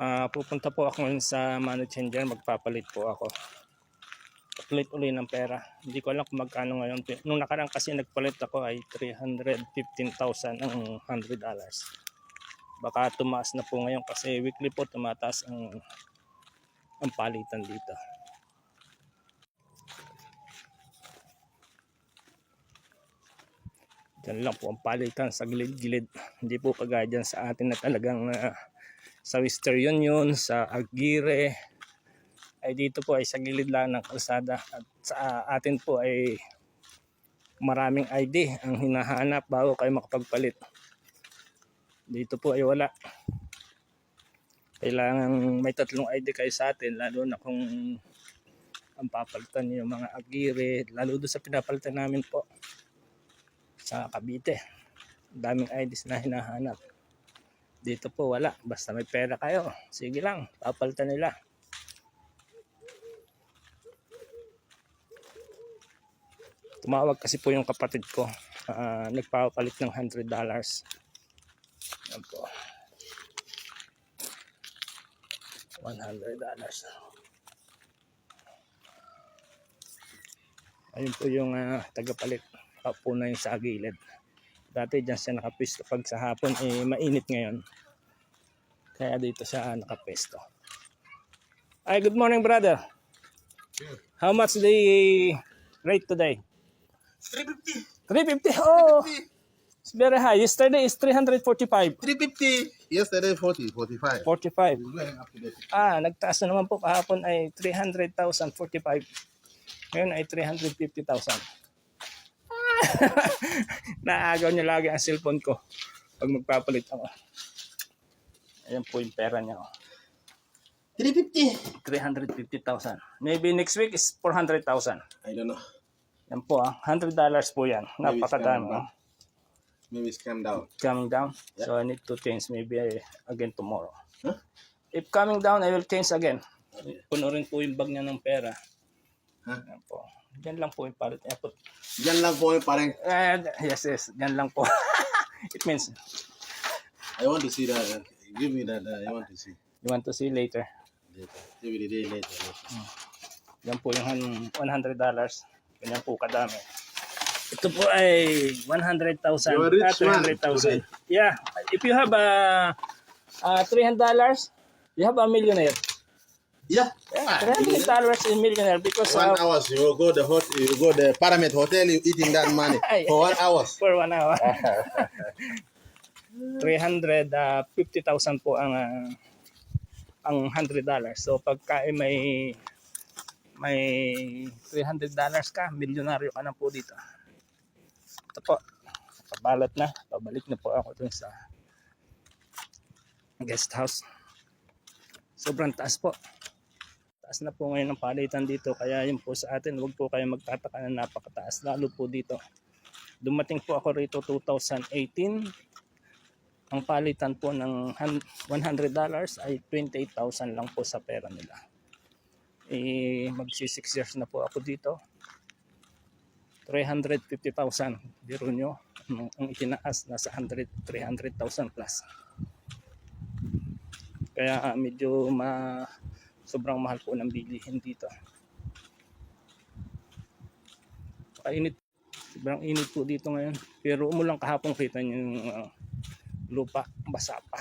Ah, pupunta po ako ngayon sa money changer, magpapalit po ako. Papalit uli ng pera. Hindi ko alam kung magkano ngayon. Nung nakaraan kasi nagpalit ako ay 315,000 ang 100 dollars. Baka tumaas na po ngayon kasi weekly po tumataas ang ang palitan dito. Diyan lang po ang palitan sa gilid-gilid. Hindi po kagaya dyan sa atin na talagang ah, sa Western Union, sa Aguirre, ay dito po ay sa gilid lang ng kalsada. At sa atin po ay maraming ID ang hinahanap bago kayo makapagpalit. Dito po ay wala. Kailangan may tatlong ID kayo sa atin, lalo na kung ang papalitan niyo mga Aguirre, lalo doon sa pinapalitan namin po sa Cavite. Daming IDs na hinahanap. Dito po wala. Basta may pera kayo. Sige lang. Papalitan nila. Tumawag kasi po yung kapatid ko. Ah, nagpapalit ng $100. Yan po. $100. Ayun po yung ah, tagapalit po na yung sa gilid. Dati dyan siya nakapisto. Pag sa hapon, eh, mainit ngayon. Kaya dito siya nakapisto. Ay, good morning, brother. How much the rate today? 350. 350. Oh, it's very high. Yesterday is 345. 350. Yesterday 40, 45. 45. We're going up to that. Ah, nagtaas na naman po kahapon ay 300,000, 45. Ngayon ay 350,000. Naagaw niya lagi ang cellphone ko pag magpapalit ako. Ayan po yung pera niya. oh. 350. 350,000. Maybe next week is 400,000. I don't know. Yan po ah. 100 dollars po yan. Maybe Napakadami. coming oh. Maybe it's come down. Coming down. So I need to change maybe eh, again tomorrow. Huh? If coming down, I will change again. Puno rin po yung bag niya ng pera. Huh? Yan po. Diyan lang po yung palit. Yan po. Diyan lang po yung parang, Eh, yes, yes. Diyan lang po. It means I want to see that. uh, Give me that. uh, I want to see. you want to see later. Later. Maybe the day later. later. Yan po yung han- 100 dollars. Ganyan po kadami. Ito po ay 100,000. You're a rich ah, man 300,000. Yeah. If you have a uh, 300 dollars, you have a millionaire. Yeah. Yeah, Ah, 300 dollars is millionaire because One uh, hours, you go the hot, you go the Pyramid Hotel, you eating that money for one hour. for one hour. 350,000 po ang ah, ang 100 dollars. So pagka may may 300 dollars ka, milyonaryo ka na po dito. Ito po. Pabalat na. Pabalik na po ako dun sa guest house. Sobrang taas po. Taas na po ngayon ang palitan dito. Kaya yun po sa atin, huwag po kayo magtataka na napakataas. Lalo po dito. Dumating po ako rito 2018. Ang palitan po ng hun- $100 ay 28,000 lang po sa pera nila. Eh, magsi 6 years na po ako dito. 350,000. Biro nyo, ang, itinaas nasa 100, 300,000 plus. Kaya medyo ma, sobrang mahal po ng bilihin dito. Kainit Sobrang init po dito ngayon. Pero umulang kahapon kita yung uh, lupa basa pa.